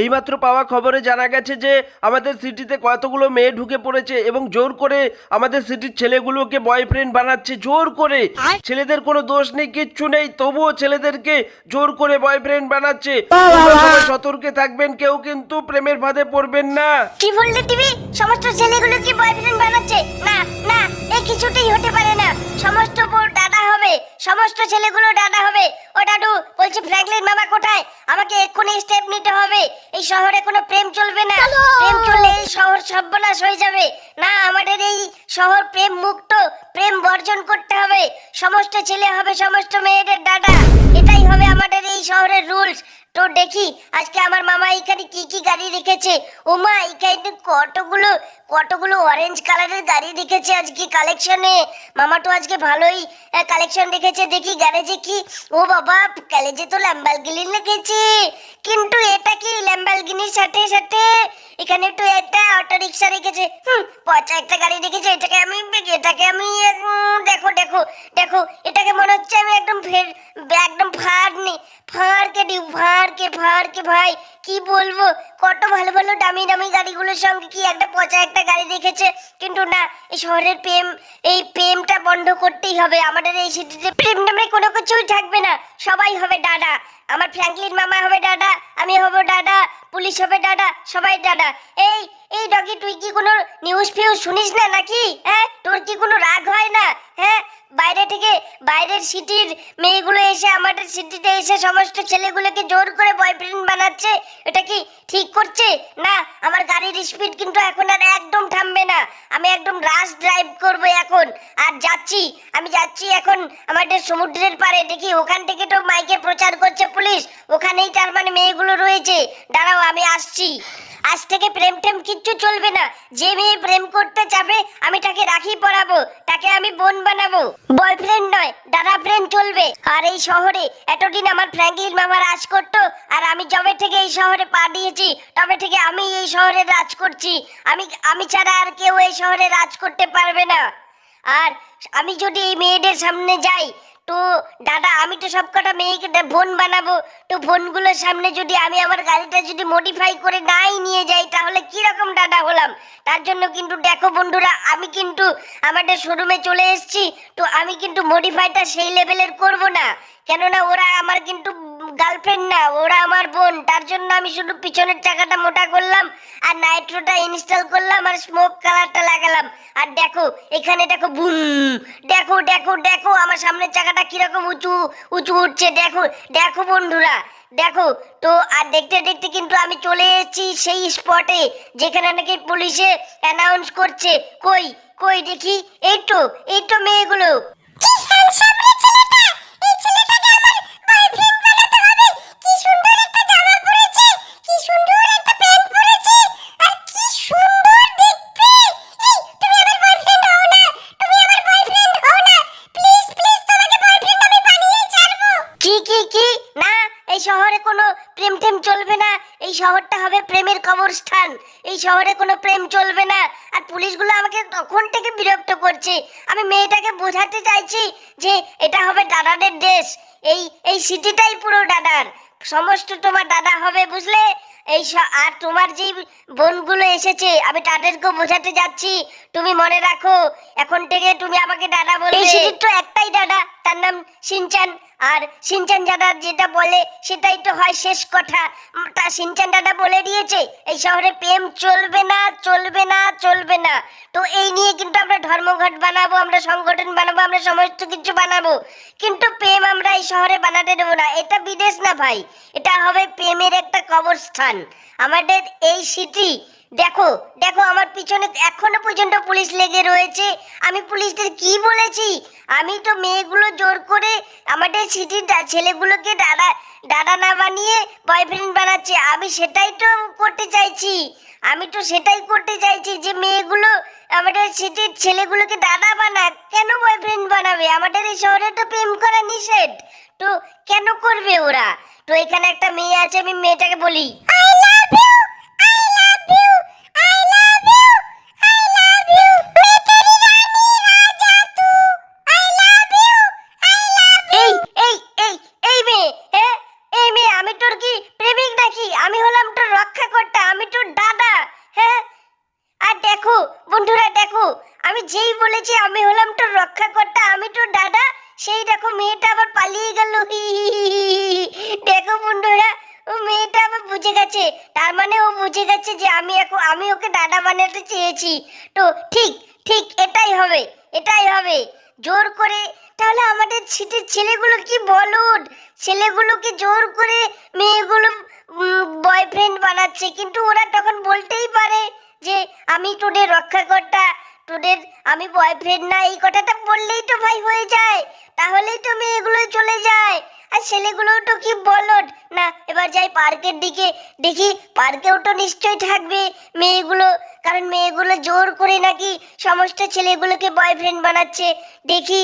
এইমাত্র পাওয়া খবরে জানা গেছে যে আমাদের সিটিতে কতগুলো মেয়ে ঢুকে পড়েছে এবং জোর করে আমাদের সিটির ছেলেগুলোকে বয়ফ্রেন্ড বানাচ্ছে জোর করে। ছেলেদের কোনো দোষ নেই কিচ্ছু নেই তবুও ছেলেদেরকে জোর করে বয়ফ্রেন্ড বানাচ্ছে। সতর্কে থাকবেন কেউ কিন্তু প্রেমের ফাঁদে পড়বেন না। কি বললে টিভি সমস্ত ছেলেগুলো কি বয়ফ্রেন্ড বানাচ্ছে? না সমস্ত ছেলেগুলো ডাটা হবে। ও ডাডু বলছি ফ্র্যাঙ্কলিন মামা কোথায়? আমাকে এক্ষুনি স্টেপ নিতে হবে। এই শহরে কোনো প্রেম চলবে না। প্রেম চললে এই শহর সর্বনাশ হয়ে যাবে। না আমাদের এই শহর প্রেম মুক্ত প্রেম বর্জন করতে হবে। সমস্ত ছেলে হবে সমস্ত মেয়েদের ডাটা এটাই হবে আমাদের দেখি, আজকে আমার মামা এখানে কি কি গাড়ি রেখেছে? ওমা, এখানে কতগুলো কতগুলো অরেঞ্জ কালারের গাড়ি রেখেছে আজকে কালেকশনে মামা তো আজকে ভালোই কালেকশন রেখেছে। দেখি গ্যারেজে কি? ও বাবা গ্যারেজে তো ল্যাম্বালগিনি রেখেছে। কিন্তু এটা কি ল্যাম্বালগিনির সাথে সাথে? এখানে তো একটা অটো রিক্সা রেখেছে। হুম, পচা একটা গাড়ি রেখেছে। এটাকে আমি এটাকে আমি দেখো দেখো দেখো, এটাকে মনে হচ্ছে আমি একদম ফের, একদম ফাড় নি ফাড়কে কে ফাড়কে ফাড়কে ভাই। কি বলব? কত ভালো ভালো দামি দামি গাড়িগুলোর সঙ্গে কি একটা পচা একটা গাড়ি রেখেছে কিন্তু না, এই শহরের প্রেম, এই প্রেমটা বন্ধ করতেই হবে। আমাদের এই সিটিতে প্রেম নামে কোনো কিছুই থাকবে না। সবাই হবে দাদা। আমার ফ্র্যাঙ্কলিন মামা হবে দাদা, আমি হব দাদা, পুলিশ হবে দাদা, সবাই দাদা। এই এই ডগি, তুই কি কোনো নিউজ ফিউজ শুনিস না নাকি? হ্যাঁ তোর কি কোনো রাগ হয় না? হ্যাঁ বাইরে থেকে বাইরের সিটির মেয়েগুলো এসে আমাদের সিটিতে এসে সমস্ত ছেলেগুলোকে জোর করে বয়ফ্রেন্ড বানাচ্ছে, এটা কি ঠিক করছে? না, আমার গাড়ির স্পিড কিন্তু এখন আর একদম থামবে না। আমি একদম রাশ ড্রাইভ করব এখন। আর যাচ্ছি, আমি যাচ্ছি এখন আমাদের সমুদ্রের পাড়ে, দেখি ওখান থেকে তো মাইকে প্রচার করছে পুলিশ, ওখানেই তার মানে মেয়েগুলো রয়েছে। দাঁড়াও, আমি আসছি। আজ থেকে প্রেম টেম কিচ্ছু চলবে না। যে মেয়ে প্রেম করতে যাবে, আমি তাকে রাখি পরাবো, তাকে আমি বোন বানাবো। বয়ফ্রেন্ড নয়, দাদা ফ্রেন্ড চলবে। আর এই শহরে এতদিন আমার ফ্র্যাঙ্কলিন মামা রাজ করতো, আর আমি যবে থেকে এই শহরে পা দিয়েছি, তবে থেকে আমি এই শহরে রাজ করছি। আমি আমি ছাড়া আর কেউ এই শহরে রাজ করতে পারবে না। আর আমি যদি এই মেয়েদের সামনে যাই তো, দাদা, আমি তো সব কটা মেয়েকে ফোন বোন বানাবো। তো বোনগুলোর সামনে যদি আমি আমার গাড়িটা যদি মডিফাই করে নাই নিয়ে যাই, তাহলে কি রকম দাদা হলাম? তার জন্য কিন্তু দেখো বন্ধুরা, আমি কিন্তু আমাদের শোরুমে চলে এসেছি, তো আমি কিন্তু মডিফাইটা সেই লেভেলের করব না। কেননা ওরা আমার কিন্তু গার্লফ্রেন্ড না, ওরা আমার বোন। তার জন্য আমি শুধু পিছনের চাকাটা মোটা করলাম, আর নাইট্রোটা ইনস্টল করলাম, আর স্মোক কালারটা লাগালাম। আর দেখো, এখানে দেখো, বুম, দেখো দেখো দেখো, আমার সামনের চাকাটা কীরকম উঁচু উঁচু উঠছে, দেখো দেখো বন্ধুরা, দেখো। তো, আর দেখতে দেখতে কিন্তু আমি চলে এসেছি সেই স্পটে যেখানে নাকি পুলিশে অ্যানাউন্স করছে, কই কই দেখি, এই তো এই তো মেয়েগুলো। কি হ্যান্ডসাম রে! কবরস্থান এই শহরে কোনো প্রেম চলবে না। আর পুলিশগুলো আমাকে তখন থেকে বিরক্ত করছে। আমি মেয়েটাকে বোঝাতে চাইছি যে এটা হবে দাদাদের দেশ। এই এই সিটিটাই পুরো দাদার। সমস্ত তোমার দাদা হবে, বুঝলে? এই আর তোমার যে বোনগুলো এসেছে, আমি তাদেরকেও বোঝাতে যাচ্ছি। তুমি মনে রাখো, এখন থেকে তুমি আমাকে দাদা বলবে। এই তো একটাই দাদা, তার নাম সিনচান। আর সিনচান দাদা যেটা বলে, সেটাই তো হয় শেষ কথা। তা সিনচান দাদা বলে দিয়েছে, এই শহরে প্রেম চলবে না চলবে না চলবে না। তো এই নিয়ে কিন্তু আমরা ধর্মঘট বানাবো, আমরা সংগঠন বানাবো, আমরা সমস্ত কিছু বানাবো। কিন্তু প্রেম আমরা এই শহরে বানাতে দেবো না, এটা বিদেশ না ভাই। এটা হবে প্রেমের একটা কবরস্থান। আমাদের এই সিটি দেখো দেখো, আমার পিছনে এখনও পর্যন্ত পুলিশ লেগে রয়েছে। আমি পুলিশদের কি বলেছি? আমি তো মেয়েগুলো জোর করে আমাদের সিটির ছেলেগুলোকে দাদা দাদা না বানিয়ে বয়ফ্রেন্ড বানাচ্ছে। আমি সেটাই তো করতে চাইছি। আমি তো সেটাই করতে চাইছি যে মেয়েগুলো আমাদের সিটির ছেলেগুলোকে দাদা বানাক। কেন বয়ফ্রেন্ড বানাবে? আমাদের এই শহরে তো প্রেম করা নিষেধ। তো কেন করবে ওরা? তো এখানে একটা মেয়ে আছে, আমি মেয়েটাকে বলি বলেছি, আমি হলাম তোর রক্ষাকর্তা, আমি তোর দাদা। সেই দেখো মেয়েটা আবার পালিয়ে গেল। দেখো বন্ধুরা, ও মেয়েটা আবার বুঝে গেছে। তার মানে ও বুঝে গেছে যে আমি এখন, আমি ওকে দাদা বানাতে চেয়েছি। তো ঠিক ঠিক এটাই হবে এটাই হবে। জোর করে, তাহলে আমাদের ছিটের ছেলেগুলো কি বলুন? ছেলেগুলোকে জোর করে মেয়েগুলো বয়ফ্রেন্ড বানাচ্ছে। কিন্তু ওরা তখন বলতেই পারে যে, আমি তোদের রক্ষাকর্তা তোদের আমি বয়ফ্রেন্ড না, এই কথাটা বললেই তো ভাই হয়ে যায়। তাহলেই তো মেয়েগুলো চলে যায়। আর ছেলেগুলোও তো কি বলদ? না, এবার যাই পার্কের দিকে দেখি, পার্কেও তো নিশ্চয়ই থাকবে মেয়েগুলো, কারণ মেয়েগুলো জোর করে নাকি সমস্ত ছেলেগুলোকে বয়ফ্রেন্ড বানাচ্ছে। দেখি,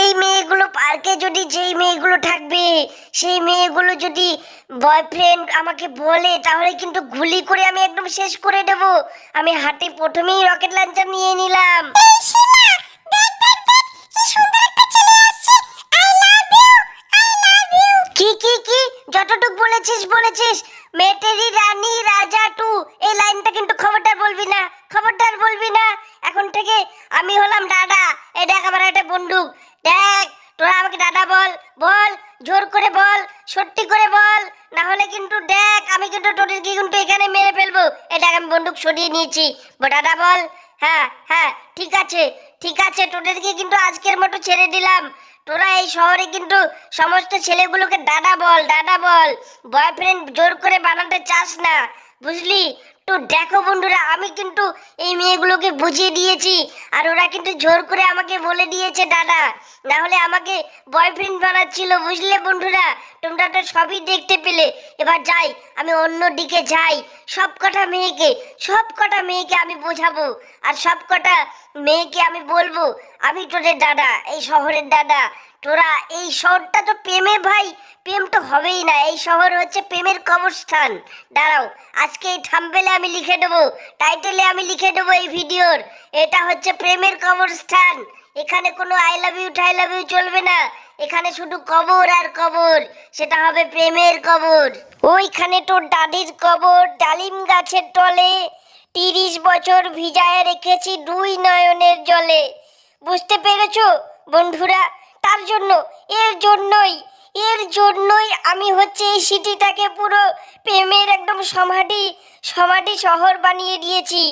এই মেয়েগুলো পার্কে যদি যেই মেয়েগুলো থাকবে, সেই মেয়েগুলো যদি বয়ফ্রেন্ড আমাকে বলে, তাহলে কিন্তু গুলি করে আমি একদম শেষ করে দেব। আমি হাতে প্রথমেই রকেট লঞ্চার নিয়ে নিলাম। যতটুক বলেছিস বলেছিস। মেটেরি রানী, রাজা টু, এই লাইনটা কিন্তু খবরদার বলবি না, খবরদার বলবি না। এখন থেকে আমি হলাম দাদা। এই দেখ আমার একটা বন্দুক। দেখ, তোরা আমাকে দাদা বল বল, জোর করে বল, সত্যি করে বল। না হলে কিন্তু দেখ, আমি কিন্তু তোদেরকে কিন্তু এখানে মেরে ফেলব। এটা আমি বন্দুক সরিয়ে নিয়েছি। দাদা বল। হ্যাঁ হ্যাঁ ঠিক আছে। ঠিক আছে, তোদেরকে কিন্তু আজকের মতো ছেড়ে দিলাম। তোরা এই শহরে কিন্তু সমস্ত ছেলেগুলোকে দাদা বল দাদা বল। বয়ফ্রেন্ড জোর করে বানাতে চাস না, বুঝলি? তো দেখো বন্ধুরা, আমি কিন্তু এই মেয়েগুলোকে বুঝিয়ে দিয়েছি, আর ওরা কিন্তু জোর করে আমাকে বলে দিয়েছে, দাদা। না হলে আমাকে বয়ফ্রেন্ড বানাচ্ছিল, বুঝলে বন্ধুরা? তোমরা তো সবই দেখতে পেলে। এবার যাই, আমি অন্য দিকে যাই। সব কটা মেয়েকে সব কটা মেয়েকে আমি বোঝাবো, আর সব কটা মেয়েকে আমি বলব, আমি তোদের দাদা, এই শহরের দাদা। তোরা এই শহরটা তো প্রেমে ভাই, প্রেম তো হবেই না। এই শহর হচ্ছে প্রেমের কবরস্থান। দাঁড়াও, আজকে এই থাম্বেলে আমি লিখে দেবো, টাইটেলে আমি লিখে দেবো এই ভিডিওর। এটা হচ্ছে প্রেমের কবরস্থান। এখানে কোনো আই লাভ ইউ টাই লাভ ইউ চলবে না। এখানে শুধু কবর আর কবর, সেটা হবে প্রেমের কবর। ওইখানে তোর দাদির কবর, ডালিম গাছের তলে, তিরিশ বছর ভিজায় রেখেছি দুই নয়নের জলে। বুঝতে পেরেছ বন্ধুরা? তার জন্য, এর জন্যই এর জন্যই আমি হচ্ছে এই সিটিটাকে পুরো প্রেমের একদম সমাধি সমাধি শহর বানিয়ে দিয়েছি।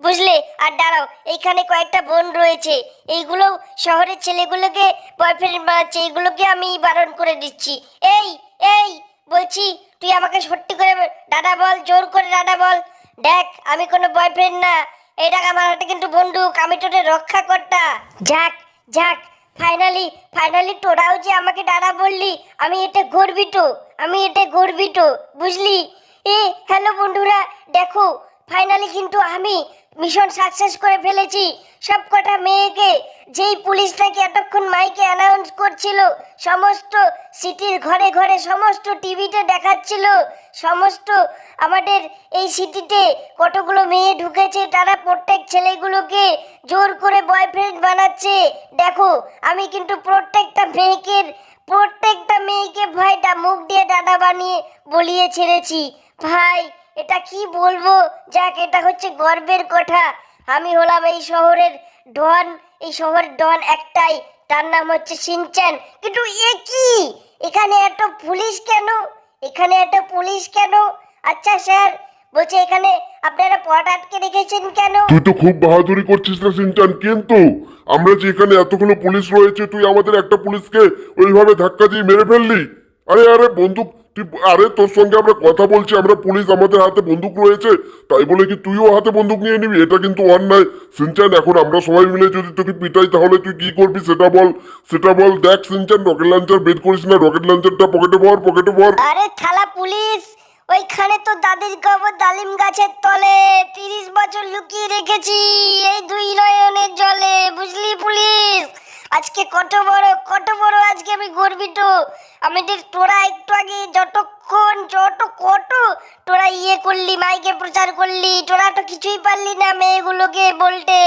বুঝলে? আর দাঁড়াও, এইখানে কয়েকটা বোন রয়েছে। এইগুলো শহরের ছেলেগুলোকে বয়ফ্রেন্ড বানাচ্ছে এইগুলোকে আমি বারণ করে দিচ্ছি। এই এই, বলছি, তুই আমাকে সত্যি করে দাদা বল, জোর করে দাদা বল। দেখ, আমি কোনো বয়ফ্রেন্ড না। দেখ, আমার হাতে কিন্তু বন্দুক, আমি তোদের রক্ষা করতা যাক যাক ফাইনালি ফাইনালি তোরাও যে আমাকে দাঁড়া বললি, আমি এটা গর্বিত, আমি এটা গর্বিত, বুঝলি? এ, হ্যালো বন্ধুরা, দেখো ফাইনালি কিন্তু আমি মিশন সাকসেস করে ফেলেছি। সব কটা মেয়েকে, যেই পুলিশটাকে এতক্ষণ মাইকে অ্যানাউন্স করছিল, সমস্ত সিটির ঘরে ঘরে, সমস্ত টিভিতে দেখাচ্ছিল, সমস্ত আমাদের এই সিটিতে কতগুলো মেয়ে ঢুকেছে, তারা প্রত্যেক ছেলেগুলোকে জোর করে বয়ফ্রেন্ড বানাচ্ছে। দেখো, আমি কিন্তু প্রত্যেকটা মেয়েকে প্রত্যেকটা মেয়েকে ভাইটা মুখ দিয়ে দাদা বানিয়ে বলিয়ে ছেড়েছি। ভাই এটা কি বলব? যাক, এটা হচ্ছে গর্বের কথা। আমি হলাম এই শহরের ডন, এই শহরের ডন একটাই। তার নাম হচ্ছে সিনচান কিন্তু এ কি? এখানে এত পুলিশ কেন? এখানে এত পুলিশ কেন? আচ্ছা স্যার, বলছে এখানে আপনারা পট আটকে রেখেছেন কেন? তুই তো খুব বাহাদুরি করছিস না সিনচান কিন্তু আমরা যে এখানে এতগুলো পুলিশ রয়েছে, তুই আমাদের একটা পুলিশকে ওইভাবে ধাক্কা দিয়ে মেরে ফেললি। আরে আরে, বন্দুক তুই আরে তোর সঙ্গে আমরা কথা বলছি, আমরা পুলিশ আমাদের হাতে বন্দুক রয়েছে, তাই বলে কি তুইও হাতে বন্দুক নিয়ে নিবি? এটা কিন্তু অন্যায়। সিনচান, এখন আমরা সবাই মিলে যদি তোকে পিটাই, তাহলে তুই কি করবি সেটা বল। সেটা বল, দেখ সিনচান রকেট লঞ্চার বের করিস না রকেট লঞ্চারটা পকেটে ভর পকেটে ভর। আরে থালা পুলিশ, ওইখানে তো দাদির কবর ডালিম গাছের তলে তিরিশ বছর লুকিয়ে রেখেছি, এই দুই নয়নের জলে, বুঝলি পুলিশ? আজকে কত বড় কত বড় আজকে আমি গর্বিত। আমাদের তোরা একটু আগে যতক্ষণ, যত কত তোরা ইয়ে করলি, মাইকে প্রচার করলি, তোরা তো কিছুই পারলি না মেয়েগুলোকে বলতে।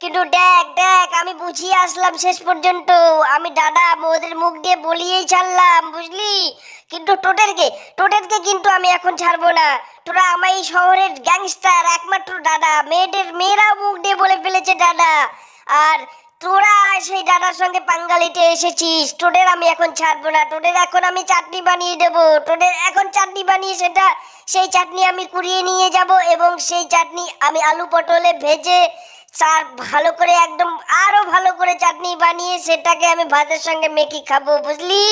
কিন্তু দেখ দেখ, আমি বুঝিয়ে আসলাম শেষ পর্যন্ত। আমি দাদা ওদের মুখ দিয়ে বলিয়েই ছাড়লাম, বুঝলি? কিন্তু টোটেলকে টোটেলকে কিন্তু আমি এখন ছাড়বো না। তোরা আমার এই শহরের গ্যাংস্টার একমাত্র দাদা। মেয়েদের, মেয়েরাও মুখ দিয়ে বলে ফেলেছে দাদা। আর তোরা সেই দাদার সঙ্গে পাঙ্গালিতে এসেছিস। তোদের আমি এখন ছাড়বো না। তোদের এখন আমি চাটনি বানিয়ে দেবো। তোদের এখন চাটনি বানিয়ে সেটা, সেই চাটনি আমি কুড়িয়ে নিয়ে যাব এবং সেই চাটনি আমি আলু পটলে ভেজে স্যার ভালো করে একদম আরও ভালো করে চাটনি বানিয়ে সেটাকে আমি ভাতের সঙ্গে মেখে খাব, বুঝলি?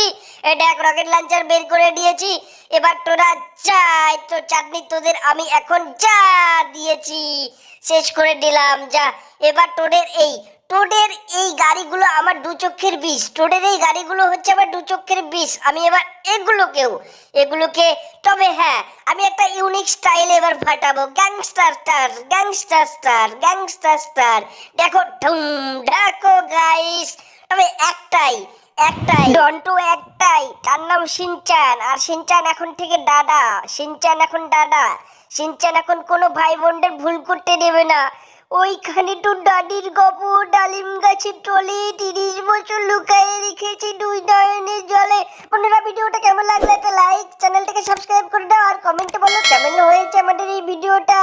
এটা এক রকেট লঞ্চার বের করে দিয়েছি। এবার তোরা চাই তো চাটনি তোদের আমি এখন যা দিয়েছি, শেষ করে দিলাম, যা। এবার তোদের এই তোদের এই গাড়িগুলো আমার দু চক্ষের বিষ। তোদের এই গাড়িগুলো হচ্ছে আমার দু চক্ষের বিষ। আমি এবার এগুলোকেও, এগুলোকে, তবে হ্যাঁ আমি একটা ইউনিক স্টাইল এবার ফাটাবো। Gangster star gangster star gangster star দেখো ঢুম দেখো গাইস তবে একটাই একটাই। ডন্টু একটাই। তার নাম সিনচান। আর সিনচান এখন থেকে দাদা। সিনচান এখন দাদা। সিনচান এখন কোনো ভাই বোনদের ভুল করতে দেবে না। ওইখানে তো ডাডির গপু ডালিম গাছের টলে তিরিশ বছর লুকাইয়ে রেখেছি দুই নয়নের জলে। বন্ধুরা, ভিডিওটা কেমন লাগল একটা লাইক চ্যানেলটাকে সাবস্ক্রাইব করে দাও, আর কমেন্টে বলো কেমন হয়েছে আমাদের এই ভিডিওটা।